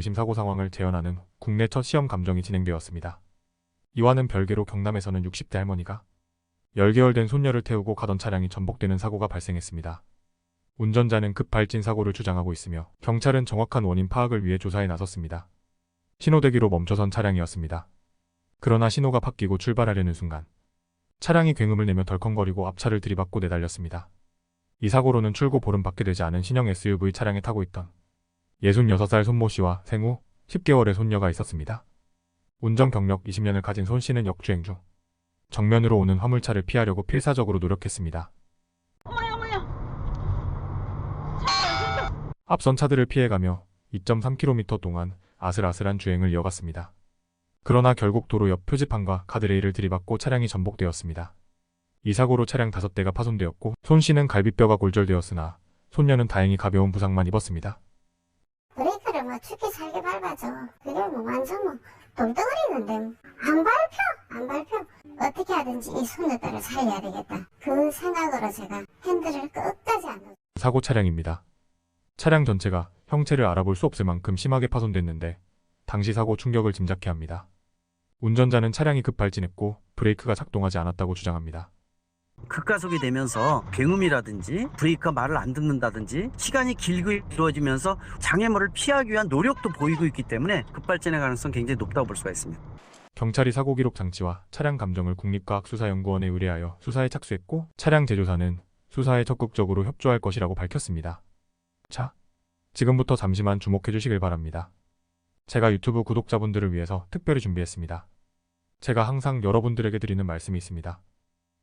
의심 사고 상황을 재현하는 국내 첫 시험 감정이 진행되었습니다. 이와는 별개로 경남에서는 60대 할머니가 10개월 된 손녀를 태우고 가던 차량이 전복되는 사고가 발생했습니다. 운전자는 급발진 사고를 주장하고 있으며 경찰은 정확한 원인 파악을 위해 조사에 나섰습니다. 신호대기로 멈춰선 차량이었습니다. 그러나 신호가 바뀌고 출발하려는 순간 차량이 굉음을 내며 덜컹거리고 앞차를 들이받고 내달렸습니다. 이 사고로는 출고 보름밖에 되지 않은 신형 SUV 차량에 타고 있던 66살 손모 씨와 생후 10개월의 손녀가 있었습니다. 운전 경력 20년을 가진 손 씨는 역주행 중 정면으로 오는 화물차를 피하려고 필사적으로 노력했습니다. 어머야 어머야 앞선 차들을 피해가며 2.3km 동안 아슬아슬한 주행을 이어갔습니다. 그러나 결국 도로 옆 표지판과 가드레일을 들이받고 차량이 전복되었습니다. 이 사고로 차량 5대가 파손되었고 손 씨는 갈비뼈가 골절되었으나 손녀는 다행히 가벼운 부상만 입었습니다. 브레이크를 뭐 죽기 살기 밟아줘. 그게 뭐 완전 뭐 똥덩어리는데 안 밟혀 안 밟혀. 어떻게 하든지 이 손녀딸을 살려야 되겠다. 그 생각으로 제가 핸들을 끝까지 안 놓. 사고 차량입니다. 차량 전체가 형체를 알아볼 수 없을 만큼 심하게 파손됐는데 당시 사고 충격을 짐작케 합니다. 운전자는 차량이 급발진했고 브레이크가 작동하지 않았다고 주장합니다. 급가속이 되면서 굉음이라든지 브레이크가 말을 안 듣는다든지 시간이 길고 이루어지면서 장애물을 피하기 위한 노력도 보이고 있기 때문에 급발진의 가능성 굉장히 높다고 볼 수가 있습니다. 경찰이 사고 기록 장치와 차량 감정을 국립과학수사연구원에 의뢰하여 수사에 착수했고 차량 제조사는 수사에 적극적으로 협조할 것이라고 밝혔습니다. 자, 지금부터 잠시만 주목해 주시길 바랍니다. 제가 유튜브 구독자분들을 위해서 특별히 준비했습니다. 제가 항상 여러분들에게 드리는 말씀이 있습니다.